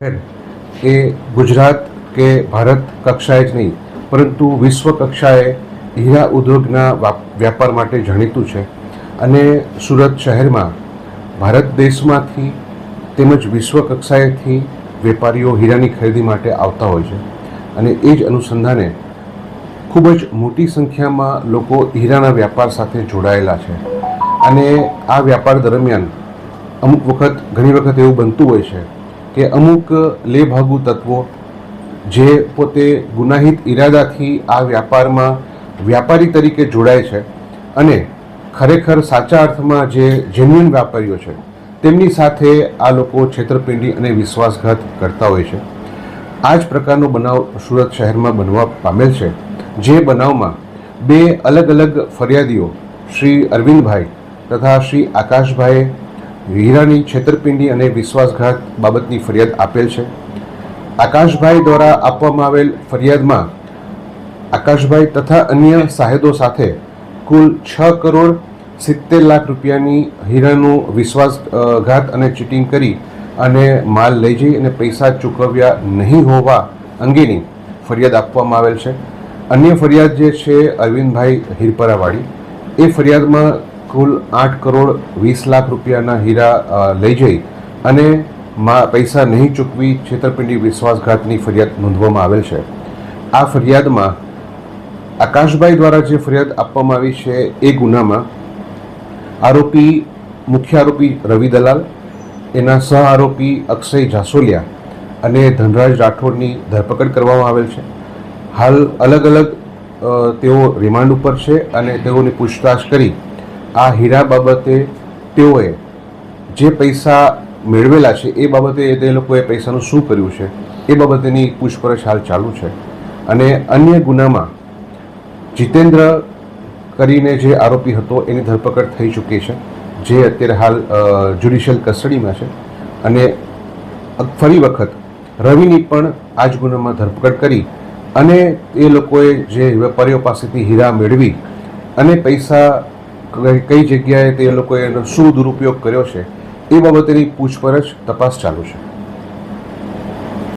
એ ગુજરાત કે ભારત કક્ષાએ જ નહીં, પરંતુ વિશ્વ કક્ષાએ હીરા ઉદ્યોગના વ્યાપાર માટે જાણીતું છે. અને સુરત શહેરમાં ભારત દેશમાંથી તેમજ વિશ્વ કક્ષાએથી વેપારીઓ હીરાની ખરીદી માટે આવતા હોય છે. અને એ જ અનુસંધાને ખૂબ જ મોટી સંખ્યામાં લોકો હીરાના વ્યાપાર સાથે જોડાયેલા છે. અને આ વ્યાપાર દરમિયાન અમુક વખત, ઘણી વખત એવું બનતું હોય છે કે અમુક લેભાગુ તત્વો જે પોતે ગુનાહિત ઈરાદાથી આ વ્યાપારમાં વ્યાપારી તરીકે જોડાય છે અને ખરેખર સાચા અર્થમાં જે જેન્યુઅન વ્યાપારીઓ છે, તેમની સાથે આ લોકો છેતરપિંડી અને વિશ્વાસઘાત કરતા હોય છે. આ જ પ્રકારનો બનાવ સુરત શહેરમાં બનવા પામેલ છે, જે બનાવમાં બે અલગ અલગ ફરિયાદીઓ, શ્રી અરવિંદભાઈ તથા શ્રી આકાશભાઈએ હીરાની છેતરપિંડી અને વિશ્વાસઘાત બાબતની ફરિયાદ આપેલ છે. આકાશભાઈ દ્વારા આપવામાં આવેલ ફરિયાદમાં આકાશભાઈ તથા અન્ય સાહેદો સાથે કુલ છ કરોડ સિત્તેર લાખ રૂપિયાની હીરાનું વિશ્વાસઘાત અને ચીટિંગ કરી અને માલ લઈ જઈ અને પૈસા ચૂકવ્યા નહીં હોવા અંગેની ફરિયાદ આપવામાં આવેલ છે. અન્ય ફરિયાદ જે છે અરવિંદભાઈ હિરપરાવાળી, એ ફરિયાદમાં કુલ આઠ કરોડ વીસ લાખ રૂપિયાના હીરા લઈ જઈ અને પૈસા નહીં ચૂકવી છેતરપિંડી વિશ્વાસઘાતની ફરિયાદ નોંધવામાં આવેલ છે. આ ફરિયાદમાં આકાશભાઈ દ્વારા જે ફરિયાદ આપવામાં આવી છે એ ગુનામાં આરોપી, મુખ્ય આરોપી રવિ દલાલ, એના સહ આરોપી અક્ષય જાસોલિયા અને ધનરાજ રાઠોડની ધરપકડ કરવામાં આવેલ છે. હાલ અલગ અલગ તેઓ રિમાન્ડ ઉપર છે અને તેઓની પૂછતાછ કરી આ હીરા બાબતે તેઓએ જે પૈસા મેળવેલા છે, એ બાબતે તે લોકોએ પૈસાનું શું કર્યું છે, એ બાબતેની પૂછપરછ હાલ ચાલુ છે. અને અન્ય ગુનામાં જીતેન્દ્ર કરીને જે આરોપી હતો, એની ધરપકડ થઈ ચૂકી છે, જે અત્યારે હાલ જ્યુડિશિયલ કસ્ટડીમાં છે. અને ફરી વખત રવિની પણ આ જ ગુનામાં ધરપકડ કરી અને એ લોકોએ જે વેપારીઓ પાસેથી હીરા મેળવી અને પૈસા કઈ જગ્યાએ તે લોકોએ એનો શું દુરુપયોગ કર્યો છે, એ બાબતેની પૂછપરછ તપાસ ચાલુ છે.